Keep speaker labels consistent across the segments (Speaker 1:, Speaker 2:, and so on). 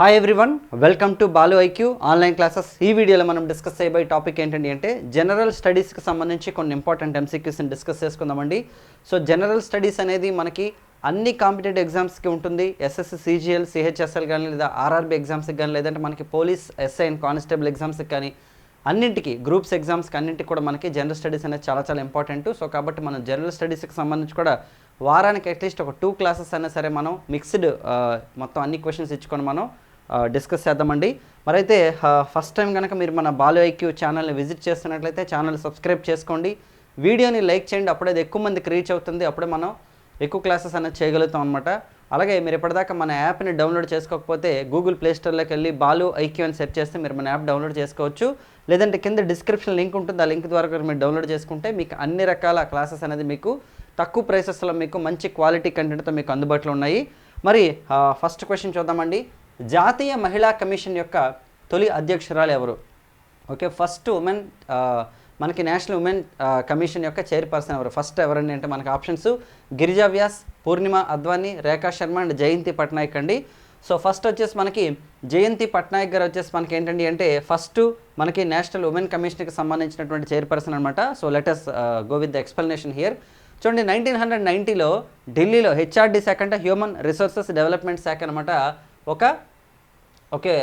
Speaker 1: Hi everyone welcome to Balu IQ online classes ఈ వీడియోలో మనం డిస్కస్ చేయబోయే టాపిక్ ఏంటండి అంటే జనరల్ స్టడీస్కి సంబంధించి కొన్ని ఇంపార్టెంట్ ఎంసీక్యూస్ని డిస్కస్ చేసుకుందామండి. సో జనరల్ స్టడీస్ అనేది మనకి అన్ని కాంపిటేటివ్ ఎగ్జామ్స్కి ఉంటుంది. ఎస్ఎస్సి సిజిఎల్ సిహెచ్ఎస్ఎల్ కానీ లేదా ఆర్ఆర్బీ ఎగ్జామ్స్కి కానీ లేదంటే మనకి పోలీస్ ఎస్ఐ అండ్ కానిస్టేబుల్ ఎగ్జామ్స్కి కానీ అన్నింటికి గ్రూప్స్ ఎగ్జామ్స్కి అన్నింటికి కూడా మనకి జనరల్ స్టడీస్ అనేది చాలా చాలా ఇంపార్టెంట్ సో కాబట్టి మనం జనరల్ స్టడీస్కి సంబంధించి కూడా వారానికి అట్లీస్ట్ ఒక టూ క్లాసెస్ అయినా సరే మనం మిక్స్డ్ uh, మొత్తం అన్ని క్వశ్చన్స్ ఇచ్చుకొని మనం డిస్కస్ చేద్దామండి. మరైతే ఫస్ట్ టైం కనుక మీరు మన బాలు ఐక్యూ ఛానల్ని విజిట్ చేస్తున్నట్లయితే ఛానల్ సబ్స్క్రైబ్ చేసుకోండి. వీడియోని లైక్ చేయండి. అప్పుడే ఎక్కువ మందికి రీచ్ అవుతుంది. అప్పుడే మనం ఎక్కువ క్లాసెస్ అనేది చేయగలుగుతాం అనమాట అలాగే మీరు ఇప్పటిదాకా మన యాప్ని డౌన్లోడ్ చేసుకోకపోతే గూగుల్ ప్లేస్టోర్లోకి వెళ్ళి బాలు ఐక్యూ అని సెర్చ్ చేస్తే మీరు మన యాప్ డౌన్లోడ్ చేసుకోవచ్చు. లేదంటే కింద డిస్క్రిప్షన్ లింక్ ఉంటుంది. ఆ లింక్ ద్వారా కూడా మీరు డౌన్లోడ్ చేసుకుంటే మీకు అన్ని రకాల క్లాసెస్ అనేది మీకు తక్కువ ప్రైసెస్లో మీకు మంచి క్వాలిటీ కంటెంట్తో మీకు అందుబాటులో ఉన్నాయి. మరి ఫస్ట్ క్వశ్చన్ చూద్దామండి. జాతీయ మహిళా కమిషన్ యొక్క తొలి అధ్యక్షురాలు ఎవరు? ఓకే ఫస్ట్ ఉమెన్ మనకి నేషనల్ ఉమెన్ కమిషన్ యొక్క చైర్పర్సన్ ఎవరు? ఫస్ట్ ఎవరండి అంటే మనకి ఆప్షన్స్ గిరిజా వ్యాస్ పూర్ణిమ అద్వానీ రేఖా శర్మ అండ్ జయంతి పట్నాయక్ అండి. సో ఫస్ట్ వచ్చేసి మనకి జయంతి పట్నాయక్ గారు వచ్చేసి మనకి ఏంటండి అంటే ఫస్ట్ మనకి నేషనల్ ఉమెన్ కమిషన్కి సంబంధించినటువంటి చైర్పర్సన్ అనమాట so let us go with the explanation here చూడండి నైన్టీన్ హండ్రెడ్ నైంటీలో ఢిల్లీలో హెచ్ఆర్డి శాఖ అంటే హ్యూమన్ రిసోర్సెస్ డెవలప్మెంట్ శాఖ అనమాట ఒక ఓకే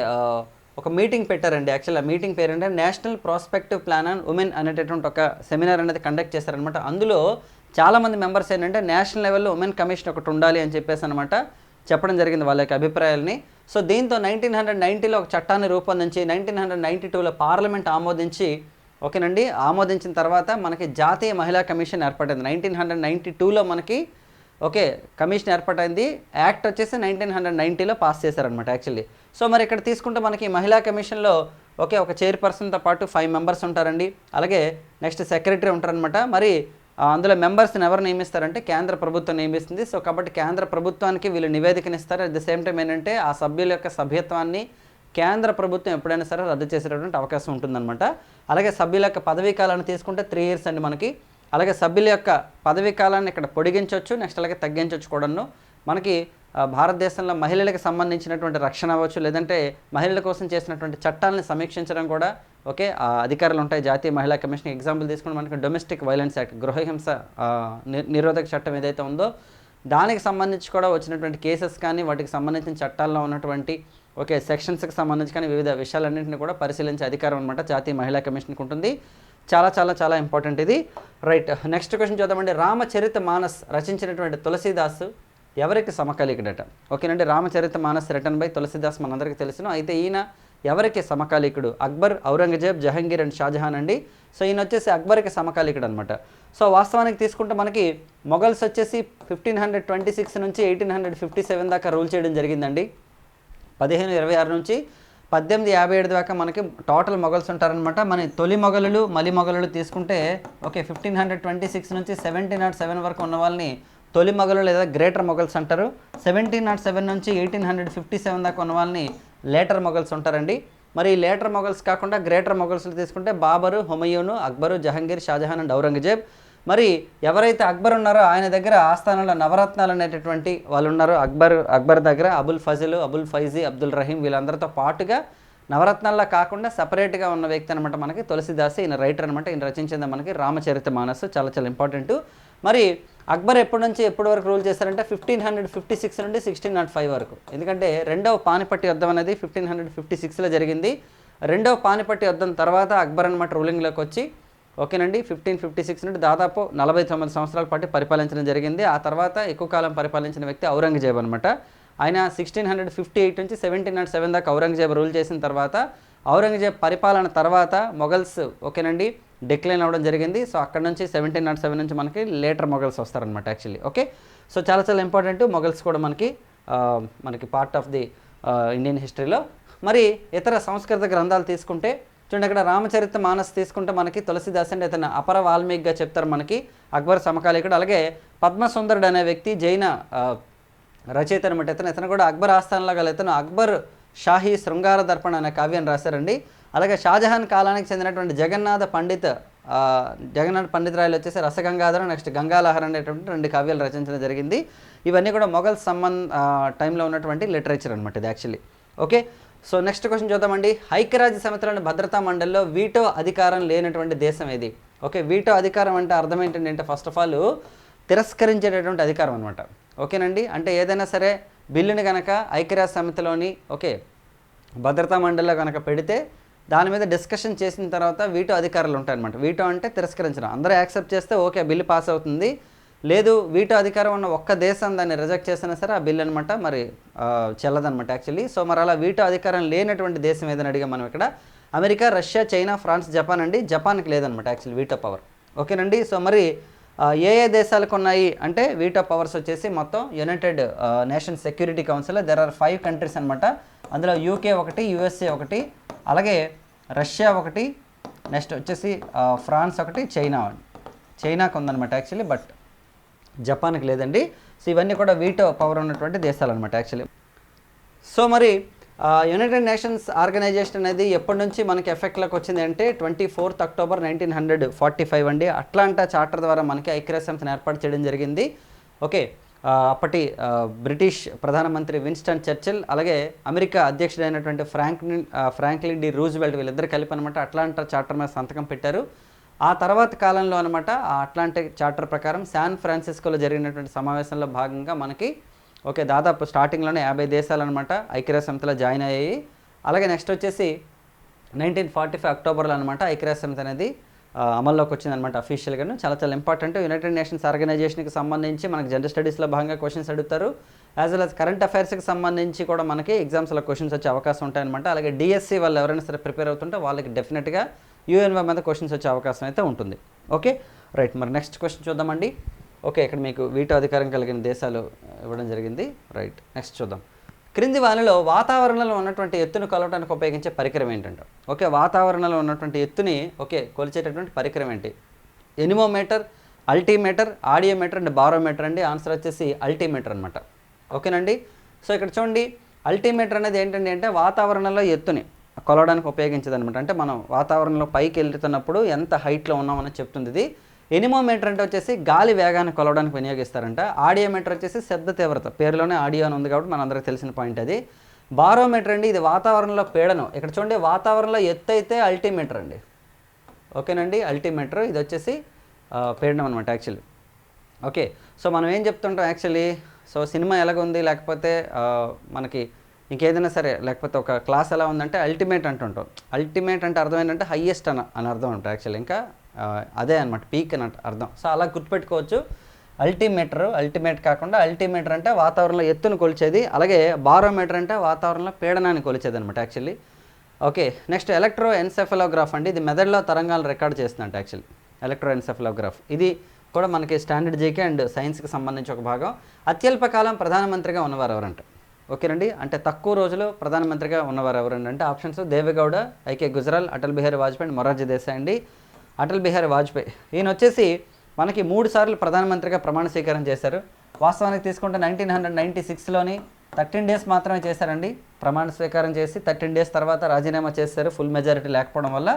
Speaker 1: ఒక మీటింగ్ పెట్టారండి. యాక్చువల్ ఆ మీటింగ్ పేరు national prospective plan and women అనేటటువంటి ఒక సెమినార్ అనేది కండక్ట్ చేశారనమాట అందులో చాలామంది మెంబర్స్ ఏంటంటే నేషనల్ లెవెల్లో ఉమెన్ కమిషన్ ఒకటి ఉండాలి అని చెప్పేసి అనమాట చెప్పడం జరిగింది వాళ్ళ యొక్క అభిప్రాయాలని. సో దీంతో నైన్టీన్ హండ్రెడ్ నైంటీలో ఒక చట్టాన్ని రూపొందించి నైన్టీన్ హండ్రెడ్ నైంటీ టూలో పార్లమెంట్ ఆమోదించి ఓకేనండి ఆమోదించిన తర్వాత మనకి జాతీయ మహిళా కమిషన్ ఏర్పడింది. నైన్టీన్ హండ్రెడ్ నైంటీ టూలో మనకి ఓకే కమిషన్ ఏర్పాటైంది. యాక్ట్ వచ్చేసి నైన్టీన్ హండ్రెడ్ నైంటీలో పాస్ చేశారనమాట యాక్చువల్లీ. సో మరి ఇక్కడ తీసుకుంటే మనకి మహిళా కమిషన్లో ఓకే ఒక చైర్పర్సన్తో పాటు ఫైవ్ మెంబర్స్ ఉంటారండి. అలాగే నెక్స్ట్ సెక్రటరీ ఉంటారనమాట మరి అందులో మెంబర్స్ని ఎవరు నియమిస్తారంటే కేంద్ర ప్రభుత్వం నియమిస్తుంది. సో కాబట్టి కేంద్ర ప్రభుత్వానికి వీళ్ళు నివేదికను ఇస్తారు అట్ ద సేమ్ టైం ఏంటంటే ఆ సభ్యుల యొక్క సభ్యత్వాన్ని కేంద్ర ప్రభుత్వం ఎప్పుడైనా సరే రద్దు చేసేటటువంటి అవకాశం ఉంటుందన్నమాట. అలాగే సభ్యుల యొక్క పదవీ కాలాన్ని తీసుకుంటే త్రీ ఇయర్స్ అండి మనకి. అలాగే సభ్యుల యొక్క పదవీ కాలాన్ని ఇక్కడ పొడిగించవచ్చు నెక్స్ట్ అలాగే తగ్గించవచ్చు కూడాను. మనకి భారతదేశంలో మహిళలకు సంబంధించినటువంటి రక్షణ అవ్వచ్చు లేదంటే మహిళల కోసం చేసినటువంటి చట్టాలను సమీక్షించడం కూడా ఓకే. అధికారులు ఉంటాయి జాతీయ మహిళా కమిషన్. ఎగ్జాంపుల్ తీసుకుని మనకి డొమెస్టిక్ వైలెన్స్ యాక్ట్ గృహహింస నిరోధక చట్టం ఏదైతే ఉందో దానికి సంబంధించి కూడా వచ్చినటువంటి కేసెస్ కానీ వాటికి సంబంధించిన చట్టాల్లో ఉన్నటువంటి ఓకే సెక్షన్స్కి సంబంధించి కానీ వివిధ విషయాలన్నింటినీ కూడా పరిశీలించే అధికారం అనమాట జాతీయ మహిళా కమిషన్కి ఉంటుంది. చాలా చాలా చాలా ఇంపార్టెంట్ ఇది. రైట్ నెక్స్ట్ క్వశ్చన్ చూద్దామండి. రామచరిత మానస్ రచించినటువంటి తులసీదాస్ ఎవరికి సమకాలీకుడట? ఓకేనండి రామచరిత మానస్ రిటర్న్ బై తులసీదాస్ మనందరికీ తెలుసును. అయితే ఈయన ఎవరికి సమకాలీకుడు? అక్బర్ ఔరంగజేబ్ జహంగీర్ అండ్ షాజహాన్ అండి. సో ఈయన వచ్చేసి అక్బర్కి సమకాలీకుడు అనమాట సో వాస్తవానికి తీసుకుంటే మనకి మొఘల్స్ వచ్చేసి ఫిఫ్టీన్ హండ్రెడ్ ట్వంటీ సిక్స్ నుంచి ఎయిటీన్ హండ్రెడ్ ఫిఫ్టీ సెవెన్ దాకా రూల్ చేయడం జరిగిందండి. పదిహేను ఇరవై ఆరు నుంచి పద్దెనిమిది యాభై ఏడు దాకా మనకి టోటల్ మొగల్స్ ఉంటారనమాట మన తొలి మొగలు మలి మొగలు తీసుకుంటే okay fifteen hundred twenty six నుంచి సెవెంటీన్ నాట్ సెవెన్ వరకు ఉన్న వాళ్ళని తొలి మొగలు లేదా గ్రేటర్ మొగల్స్ అంటారు. సెవెంటీన్ నాట్ సెవెన్ నుంచి ఎయిటీన్ హండ్రెడ్ ఫిఫ్టీ సెవెన్ దాకా ఉన్న వాళ్ళని లేటర్ మొగల్స్ ఉంటారండి. మరి ఈ లేటర్ మొగల్స్ కాకుండా గ్రేటర్ మొఘల్స్ తీసుకుంటే బాబరు హుమయూను అక్బరు జహంగీర్ షాజహాన్ అండ్ ఔరంగజేబ్. మరి ఎవరైతే అక్బర్ ఉన్నారో ఆయన దగ్గర ఆస్థానంలో నవరత్నాలు అనేటటువంటి వాళ్ళు ఉన్నారు. అక్బర్ అక్బర్ దగ్గర అబుల్ ఫజిల్ అబుల్ ఫైజీ అబ్దుల్ రహీం వీళ్ళందరితో పాటుగా నవరత్నాల్లో కాకుండా సపరేట్గా ఉన్న వ్యక్తి అనమాట మనకి తులసిదాస్ ఈయన రైటర్ అనమాట ఈయన రచించింది మనకి రామచరిత మానసు చాలా చాలా ఇంపార్టెంట్ మరి అక్బర్ ఎప్పటి నుంచి ఎప్పటి వరకు రూల్ చేశారంటే ఫిఫ్టీన్ హండ్రెడ్ ఫిఫ్టీ సిక్స్ నుండి సిక్స్టీన్ నాట్ ఫైవ్ వరకు. ఎందుకంటే రెండవ పానిపట్టి యుద్ధం అనేది ఫిఫ్టీన్ హండ్రెడ్ ఫిఫ్టీ సిక్స్లో జరిగింది. రెండవ పానిపట్టి యుద్ధం తర్వాత అక్బర్ అనమాట రూలింగ్లోకి వచ్చి ఓకేనండి. ఫిఫ్టీన్ ఫిఫ్టీ సిక్స్ నుండి దాదాపు నలభై తొమ్మిది సంవత్సరాల పాటు పరిపాలించడం జరిగింది. ఆ తర్వాత ఎక్కువ కాలం పరిపాలించిన వ్యక్తి ఔరంగజేబ్ అనమాట ఆయన సిక్స్టీన్ హండ్రెడ్ ఫిఫ్టీ ఎయిట్ నుంచి సెవెంటీన్ హండ్రెడ్ సెవెన్ దాకా ఔరంగజేబ్ రూల్ చేసిన తర్వాత ఔరంగజేబ్ పరిపాలన తర్వాత మొఘల్స్ ఓకేనండి డిక్లైన్ అవ్వడం జరిగింది. సో అక్కడ నుంచి సెవెంటీన్ నాట్ సెవెన్ నుంచి మనకి లేటర్ మొఘల్స్ వస్తారనమాట యాక్చువల్లీ ఓకే? సో చాలా చాలా ఇంపార్టెంట్ మొఘల్స్ కూడా మనకి మనకి పార్ట్ ఆఫ్ ది ఇండియన్ హిస్టరీలో మరి ఇతర సంస్కృత గ్రంథాలు తీసుకుంటే చూడండి అక్కడ రామచరిత మానస్ తీసుకుంటే మనకి తులసిదాస్ అంటే ఇతను అపర వాల్మీకిగా చెప్తారు మనకి అక్బర్ సమకాలీకుడు. అలాగే పద్మసుందరుడు అనే వ్యక్తి జైన రచయిత అనమాట ఇతను. ఇతను కూడా అక్బర్ ఆస్థానంలో గల ఇతను అక్బర్ షాహీ శృంగార దర్పణ అనే కావ్యాన్ని రాశారండి. అలాగే షాజహాన్ కాలానికి చెందినటువంటి జగన్నాథ పండిత్ జగన్నాథ్ పండిత్ రాయలు వచ్చేసి రసగంగాధరం నెక్స్ట్ గంగాలహర్ అనేటువంటి రెండు కావ్యాలు రచించడం జరిగింది. ఇవన్నీ కూడా మొఘల్ సంబంధ టైంలో ఉన్నటువంటి లిటరేచర్ అనమాట ఇది actually. Okay? So next question చూద్దామండి. ఐక్యరాజ్య సమితిలోని భద్రతా మండలిలో వీటో అధికారం లేనటువంటి దేశం ఏది? ఓకే వీటో అధికారం అంటే అర్థం ఏంటంటే అంటే ఫస్ట్ ఆఫ్ ఆల్ తిరస్కరించేటటువంటి అధికారం అనమాట ఓకేనండి? అంటే ఏదైనా సరే బిల్లుని కనుక ఐక్యరాజ్య సమితిలోని ఓకే భద్రతా మండలిలో కనుక పెడితే దాని మీద డిస్కషన్ చేసిన తర్వాత వీటో అధికారులు ఉంటాయన్నమాట. వీటో అంటే తిరస్కరించడం. అందరూ యాక్సెప్ట్ చేస్తే ఓకే బిల్లు పాస్ అవుతుంది. లేదు వీటో అధికారం ఉన్న ఒక్క దేశం దాన్ని రిజెక్ట్ చేసినా సరే ఆ బిల్ అనమాట మరి చెల్లదనమాట యాక్చువల్లీ. సో మరి అలా వీటో అధికారం లేనటువంటి దేశం ఏదని అడిగా మనం ఇక్కడ. America Russia China France Japan అండి జపాన్కి లేదనమాట యాక్చువల్లీ వీటో పవర్. ఓకేనండి? సో మరి ఏ ఏ దేశాలకు ఉన్నాయి అంటే వీటో పవర్స్ వచ్చేసి మొత్తం united nation security council there are five countries అనమాట అందులో యూకే ఒకటి యుఎస్ఏ ఒకటి అలాగే రష్యా ఒకటి నెక్స్ట్ వచ్చేసి ఫ్రాన్స్ ఒకటి చైనా చైనాకు ఉందన్నమాట యాక్చువల్లీ బట్ జపాన్కి లేదండి. సో ఇవన్నీ కూడా వీటో పవర్ ఉన్నటువంటి దేశాలు అనమాట యాక్చువల్లీ. సో మరి యునైటెడ్ నేషన్స్ ఆర్గనైజేషన్ అనేది ఎప్పటి నుంచి మనకి ఎఫెక్ట్లోకి వచ్చింది అంటే twenty fourth October nineteen hundred forty five అండి. అట్లాంటా చార్టర్ ద్వారా మనకి ఐక్యరాజ్య ఏర్పాటు చేయడం జరిగింది. ఓకే అప్పటి బ్రిటిష్ ప్రధానమంత్రి విన్స్టన్ చర్చిల్ అలాగే అమెరికా అధ్యక్షుడైనటువంటి ఫ్రాంక్లిన్ ఫ్రాంక్లిన్ డి రూజ్వెల్ట్ వీళ్ళిద్దరు కలిపి అనమాట అట్లాంటా చార్టర్ మీద సంతకం పెట్టారు. ఆ తర్వాత కాలంలో అనమాట ఆ అట్లాంటిక్ చార్టర్ ప్రకారం శాన్ ఫ్రాన్సిస్కోలో జరిగినటువంటి సమావేశంలో భాగంగా మనకి ఓకే దాదాపు స్టార్టింగ్లోనే యాభై దేశాలు అనమాట ఐక్యరాజ్య సమితిలో జాయిన్ అయ్యాయి. అలాగే నెక్స్ట్ వచ్చేసి నైన్టీన్ ఫార్టీ ఫైవ్ అక్టోబర్లో అనమాట ఐక్యరాజ్య సమితి అనేది అమల్లోకి వచ్చిందనమాట అఫీషియల్గాను చాలా చాలా ఇంపార్టెంట్. యునైటెడ్ నేషన్స్ ఆర్గనైజేషన్కి సంబంధించి మనకి జనరల్ స్టడీస్లో భాగంగా క్వశ్చన్స్ అడుగుతారు. యాజ్ వెల్ అస్ కరెంట్ అఫైర్స్కి సంబంధించి కూడా మనకి ఎగ్జామ్స్లో క్వశ్చన్స్ వచ్చే అవకాశం ఉంటాయన్నమాట. అలాగే డిఎస్సి వాళ్ళు ఎవరైనా సరే ప్రిపేర్ అవుతుంటే వాళ్ళకి డెఫినెట్గా యూఎన్వై మీద క్వశ్చన్స్ వచ్చే అవకాశం అయితే ఉంటుంది. ఓకే? రైట్ మరి నెక్స్ట్ క్వశ్చన్ చూద్దామండి. ఓకే ఇక్కడ మీకు వీటో అధికారం కలిగిన దేశాలు ఇవ్వడం జరిగింది. రైట్ నెక్స్ట్ చూద్దాం. క్రింది వానిలో వాతావరణంలో ఉన్నటువంటి ఎత్తును కొలవడానికి ఉపయోగించే పరికరం ఏంటంటే ఓకే వాతావరణంలో ఉన్నటువంటి ఎత్తుని ఓకే కొలిచేటటువంటి పరికరం ఏంటి? Anemometer altimeter audiometer and barometer అండి. ఆన్సర్ వచ్చేసి అల్టీమీటర్ అనమాట ఓకేనండి? సో ఇక్కడ చూడండి. అల్టీమీటర్ అనేది ఏంటండి అంటే వాతావరణంలో ఎత్తుని కొలవడానికి ఉపయోగించేది అనమాట అంటే మనం వాతావరణంలో పైకి వెళ్తున్నప్పుడు ఎంత హైట్లో ఉన్నామని చెప్తుంది ఇది. ఎనిమోమీటర్ అంటే వచ్చేసి గాలి వేగాన్ని కొలవడానికి వినియోగిస్తారంట. ఆడియోమీటర్ వచ్చేసి శబ్ద తీవ్రత. పేరులోనే ఆడియో అని ఉంది కాబట్టి మనందరికీ తెలిసిన పాయింట్ అది. బారోమీటర్ అండి ఇది వాతావరణంలో పీడనం. ఇక్కడ చూడండి వాతావరణంలో ఎత్తు అయితే అల్టీమీటర్ అండి. ఓకేనండి? అల్టీమీటర్ ఇది వచ్చేసి పీడనం అనమాట యాక్చువల్లీ. ఓకే. సో మనం ఏం చెప్తుంటాం యాక్చువల్లీ? సో సినిమా ఎలాగుంది? లేకపోతే మనకి ఇంకేదైనా సరే లేకపోతే ఒక క్లాస్ ఎలా ఉందంటే అల్టిమేట్ అంటుంటాం. అల్టిమేట్ అంటే అర్థం ఏంటంటే హయ్యెస్ట్ అని అని అర్థం ఉంటుంది యాక్చువల్లీ. ఇంకా అదే అనమాట పీక్ అని అర్థం. సో అలా గుర్తుపెట్టుకోవచ్చు. అల్టిమేటర్ అల్టిమేట్ కాకుండా అల్టిమేటర్ అంటే వాతావరణంలో ఎత్తును కొలిచేది అలాగే బారోమీటర్ అంటే వాతావరణంలో పీడనాన్ని కొలిచేది అనమాట యాక్చువల్లీ. ఓకే నెక్స్ట్ ఎలక్ట్రో ఎన్సెఫలోగ్రాఫ్ అండి. ఇది మెదడులో తరంగాలు రికార్డ్ చేస్తుందంట యాక్చువల్లీ. ఎలక్ట్రో ఎన్సెఫలోగ్రాఫ్ ఇది కూడా మనకి స్టాండర్డ్ జీకే అండ్ సైన్స్కి సంబంధించి ఒక భాగం. అత్యల్ప కాలం ప్రధానమంత్రిగా ఉన్నవారు ఎవరంట? ఓకేనండి. అంటే తక్కువ రోజులు ప్రధానమంత్రిగా ఉన్నవారు ఎవరండి అంటే options Deve Gowda I K Gujral Atal Bihari Vajpayee and Morarji Desai అండి. అటల్ బిహారీ వాజ్పేయి. ఈయన వచ్చేసి మనకి మూడు సార్లు ప్రధానమంత్రిగా ప్రమాణ స్వీకారం చేశారు. వాస్తవానికి తీసుకుంటే నైన్టీన్ హండ్రెడ్ నైంటీ సిక్స్లోని థర్టీన్ డేస్ మాత్రమే చేశారండి. ప్రమాణ స్వీకారం చేసి థర్టీన్ డేస్ తర్వాత రాజీనామా చేశారు. ఫుల్ మెజారిటీ లేకపోవడం వల్ల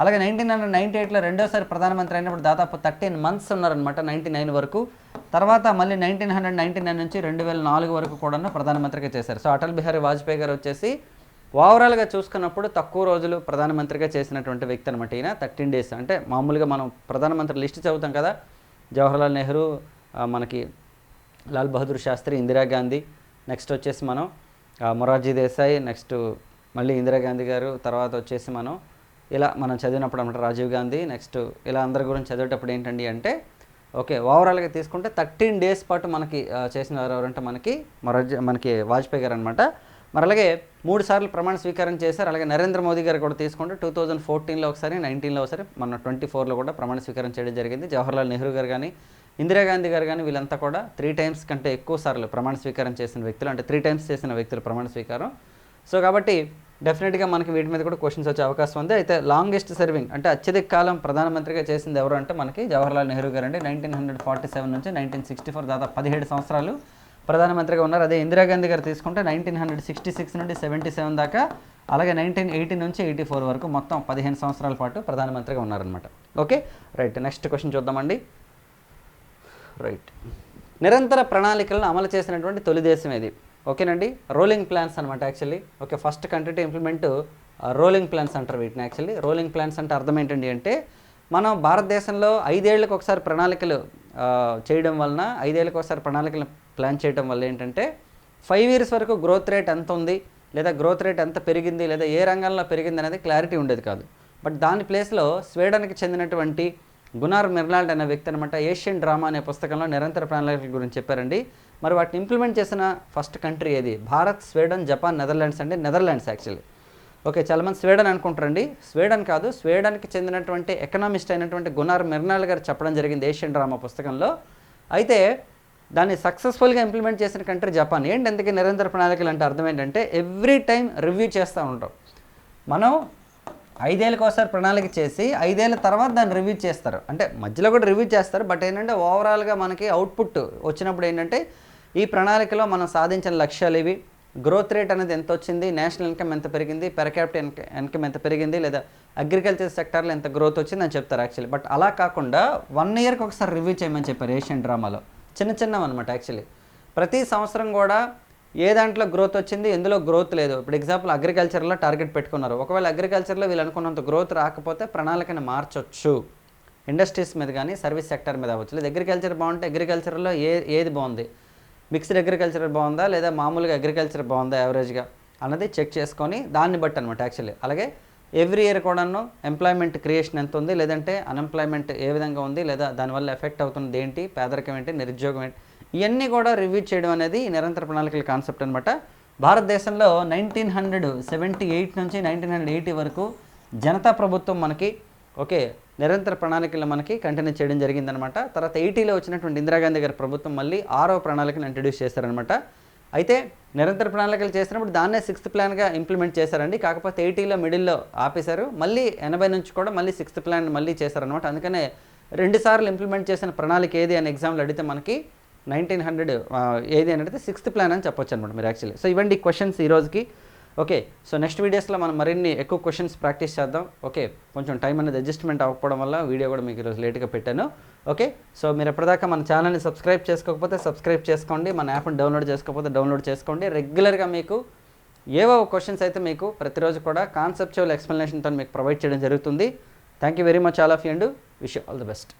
Speaker 1: అలాగే నైన్టీన్ హండ్రెడ్ నైంటీ ఎయిట్లో రెండోసారి ప్రధానమంత్రి అయినప్పుడు దాదాపు థర్టీన్ మంత్స్ ఉన్నారనమాట నైంటీ నైన్ వరకు. తర్వాత మళ్ళీ నైన్టీన్ హండ్రెడ్ నైంటీ నైన్ నుంచి రెండు వేల నాలుగు వరకు కూడా ప్రధానమంత్రిగా చేశారు. సో అటల్ బిహారీ వాజ్పేయి గారు వచ్చేసి ఓవరాల్గా చూసుకున్నప్పుడు తక్కువ రోజులు ప్రధానమంత్రిగా చేసినటువంటి వ్యక్తి అనమాట ఈయన. థర్టీన్ డేస్ అంటే మామూలుగా మనం ప్రధానమంత్రి లిస్ట్ చదువుతాం కదా. జవహర్లాల్ నెహ్రూ మనకి లాల్ బహదూర్ శాస్త్రి ఇందిరాగాంధీ నెక్స్ట్ వచ్చేసి మనం మొరార్జీ దేశాయ్ నెక్స్ట్ మళ్ళీ ఇందిరాగాంధీ గారు తర్వాత వచ్చేసి మనం ఇలా మనం చదివినప్పుడు అనమాట రాజీవ్ గాంధీ నెక్స్ట్ ఇలా అందరి గురించి చదివేటప్పుడు ఏంటండి అంటే ఓకే ఓవరాల్గా తీసుకుంటే థర్టీన్ డేస్ పాటు మనకి చేసిన వారు ఎవరంటే మనకి మొరార్జీ మనకి వాజ్పేయి గారు అనమాట మరి అలాగే మూడు సార్లు ప్రమాణ స్వీకారం చేశారు. అలాగే నరేంద్ర మోదీ గారు కూడా తీసుకుంటే టూ థౌజండ్ ఫోర్టీన్లో ఒకసారి నైన్టీన్లో ఒకసారి మన ట్వంటీ ఫోర్లో కూడా ప్రమాణ స్వీకారం చేయడం జరిగింది. జవహర్లాల్ నెహ్రూ గారు కానీ ఇందిరాగాంధీ గారు కానీ వీళ్ళంతా కూడా త్రీ టైమ్స్ కంటే ఎక్కువ సార్లు ప్రమాణ స్వీకారం చేసిన వ్యక్తులు అంటే త్రీ టైమ్స్ చేసిన వ్యక్తులు ప్రమాణ స్వీకారం. సో కాబట్టి డెఫినెట్గా మనకి వీటి మీద కూడా క్వశ్చన్స్ వచ్చే అవకాశం ఉంది. అయితే లాంగెస్ట్ సర్వింగ్ అంటే అత్యధిక కాలం ప్రధానమంత్రిగా చేసింది ఎవరు అంటే మనకి జవహర్లాల్ నెహ్రూ గారు అండి. నైన్టీన్ హండ్రెడ్ ఫార్టీ సెవెన్ నుంచి నైన్టీన్ సిక్స్టీ ఫోర్ దాదాపు పదిహేడు సంవత్సరాలు ప్రధానమంత్రిగా ఉన్నారు. అదే ఇందిరాగాంధీ గారు తీసుకుంటే నైన్టీన్ హండ్రెడ్ సిక్స్టీ సిక్స్ నుండి సెవెంటీ సెవెన్ దాకా అలాగే నైన్టీన్ ఎయిటీ నుంచి ఎయిటీ ఫోర్ వరకు మొత్తం పదిహేను సంవత్సరాల పాటు ప్రధానమంత్రిగా ఉన్నారనమాట ఓకే? రైట్ నెక్స్ట్ క్వశ్చన్ చూద్దామండి. రైట్ నిరంతర ప్రణాళికలను అమలు చేసినటువంటి తొలి దేశం ఏది? ఓకేనండి? రోలింగ్ ప్లాన్స్ అనమాట actually. Okay first country to implement rolling plans అంటారు వీటిని యాక్చువల్లీ. రోలింగ్ ప్లాన్స్ అంటే అర్థం ఏంటండి అంటే మనం భారతదేశంలో ఐదేళ్ళకు ఒకసారి ప్రణాళికలు చేయడం వలన ఐదేళ్ళకి ఒకసారి ప్రణాళికలు ప్లాన్ చేయడం వల్ల ఏంటంటే ఫైవ్ ఇయర్స్ వరకు గ్రోత్ రేట్ ఎంత ఉంది లేదా గ్రోత్ రేట్ ఎంత పెరిగింది లేదా ఏ రంగంలో పెరిగింది అనేది క్లారిటీ ఉండేది కాదు. బట్ దాని ప్లేస్లో స్వీడన్కి చెందినటువంటి గునార్ మిర్లాల్డ్ అనే వ్యక్తి అనమాట ఏషియన్ డ్రామా అనే పుస్తకంలో నిరంతర ప్రణాళికల గురించి చెప్పారండి. మరి వాటిని ఇంప్లిమెంట్ చేసిన ఫస్ట్ కంట్రీ ఏది? భారత్ స్వీడన్ జపాన్ నెదర్లాండ్స్ అంటే నెదర్లాండ్స్ యాక్చువల్లీ. ఓకే చాలామంది స్వీడన్ అనుకుంటారండి. స్వీడన్ కాదు స్వీడన్కి చెందినటువంటి ఎకనామిస్ట్ అయినటువంటి గునార్ మిర్నాల్ గారు చెప్పడం జరిగింది ఏషియన్ డ్రామా పుస్తకంలో. అయితే దాన్ని సక్సెస్ఫుల్గా ఇంప్లిమెంట్ చేసిన కంట్రీ జపాన్. ఏంటి ఎందుకు నిరంతర ప్రణాళికలు అంటే అర్థం ఏంటంటే ఎవ్రీ టైం రివ్యూ చేస్తూ ఉంటాం. మనం ఐదేళ్ళకి ఒకసారి ప్రణాళిక చేసి ఐదేళ్ళ తర్వాత దాన్ని రివ్యూ చేస్తారు. అంటే మధ్యలో కూడా రివ్యూ చేస్తారు. బట్ ఏంటంటే ఓవరాల్గా మనకి అవుట్పుట్ వచ్చినప్పుడు ఏంటంటే ఈ ప్రణాళికలో మనం సాధించిన లక్ష్యాలు ఇవి. గ్రోత్ రేట్ అనేది ఎంత వచ్చింది? నేషనల్ ఇన్కమ్ ఎంత పెరిగింది? పెర్ క్యాపిటల్ ఇన్కమ్ ఎంత పెరిగింది? లేదా అగ్రికల్చర్ సెక్టార్లో ఎంత గ్రోత్ వచ్చింది అని చెప్తారు యాక్చువల్లీ. బట్ అలా కాకుండా వన్ ఇయర్కి ఒకసారి రివ్యూ చేయమని చెప్పారు ఏషియన్ డ్రామాలో. చిన్న చిన్నవి అనమాట యాక్చువల్లీ. ప్రతి సంవత్సరం కూడా ఏ దాంట్లో గ్రోత్ వచ్చింది ఎందులో గ్రోత్ లేదు. ఇప్పుడు ఎగ్జాంపుల్ అగ్రికల్చర్లో టార్గెట్ పెట్టుకున్నారు. ఒకవేళ అగ్రికల్చర్లో వీళ్ళు అనుకున్నంత గ్రోత్ రాకపోతే ప్రణాళికను మార్చొచ్చు. ఇండస్ట్రీస్ మీద కానీ సర్వీస్ సెక్టర్ మీద అవ్వచ్చు. లేదు అగ్రికల్చర్ బాగుంటే అగ్రికల్చర్లో ఏ ఏది బాగుంది? మిక్స్డ్ అగ్రికల్చర్ బాగుందా? లేదా మామూలుగా అగ్రికల్చర్ బాగుందా యావరేజ్గా అన్నది చెక్ చేసుకొని దాన్ని బట్టి అనమాట యాక్చువల్లీ అలాగే ఎవ్రీ ఇయర్ కూడాను ఎంప్లాయ్మెంట్ క్రియేషన్ ఎంత ఉంది? లేదంటే అన్ఎంప్లాయ్మెంట్ ఏ విధంగా ఉంది? లేదా దానివల్ల ఎఫెక్ట్ అవుతుంది ఏంటి? పేదరికం ఏంటి? నిరుద్యోగం ఏంటి? ఇవన్నీ కూడా రివ్యూ చేయడం అనేది నిరంతర ప్రణాళికల కాన్సెప్ట్ అనమాట భారతదేశంలో నైన్టీన్ హండ్రెడ్ సెవెంటీ ఎయిట్ నుంచి నైన్టీన్ హండ్రెడ్ ఎయిటీ వరకు జనతా ప్రభుత్వం మనకి ఓకే నిరంతర ప్రణాళికలు మనకి కంటిన్యూ చేయడం జరిగిందనమాట తర్వాత ఎయిటీలో వచ్చినటువంటి ఇందిరాగాంధీ గారి ప్రభుత్వం మళ్ళీ ఆరో ప్రణాళికను ఇంట్రడ్యూస్ చేశారనమాట అయితే నిరంతర ప్రణాళికలు చేసినప్పుడు దాన్నే సిక్స్త్ ప్లాన్గా ఇంప్లిమెంట్ చేశారండి. కాకపోతే ఎయిటీలో మిడిల్లో ఆపేశారు. మళ్ళీ ఎనభై నుంచి కూడా మళ్ళీ సిక్స్త్ ప్లాన్ మళ్ళీ చేశారనమాట అందుకనే రెండుసార్లు ఇంప్లిమెంట్ చేసిన ప్రణాళిక ఏది అని ఎగ్జామ్లో అడిగితే మనకి నైన్టీన్ హండ్రెడ్ ఏది అని సిక్స్త్ ప్లాన్ అని చెప్పొచ్చు అనమాట మీరు యాక్చువల్లీ. సో ఇవ్వండి క్వశ్చన్స్ ఈ రోజుకి. ఓకే సో నెక్స్ట్ వీడియోస్లో మనం మరిన్ని ఎక్కువ క్వశ్చన్స్ ప్రాక్టీస్ చేద్దాం. ఓకే కొంచెం టైం అనేది అడ్జస్ట్మెంట్ అవ్వకపోవడం వల్ల వీడియో కూడా మీకు ఈరోజు లేట్గా పెట్టాను. ఓకే సో మీరు ఎప్పటిదాకా మన ఛానల్ని సబ్స్క్రైబ్ చేసుకోకపోతే సబ్స్క్రైబ్ చేసుకోండి. మన యాప్ని డౌన్లోడ్ చేసుకోకపోతే డౌన్లోడ్ చేసుకోండి. రెగ్యులర్గా మీకు ఏవో క్వశ్చన్స్ అయితే మీకు ప్రతిరోజు కూడా కాన్సెప్చువల్ ఎక్స్ప్లెనేషన్తో మీకు ప్రొవైడ్ చేయడం జరుగుతుంది. Thank you very much all of you and wish all the best.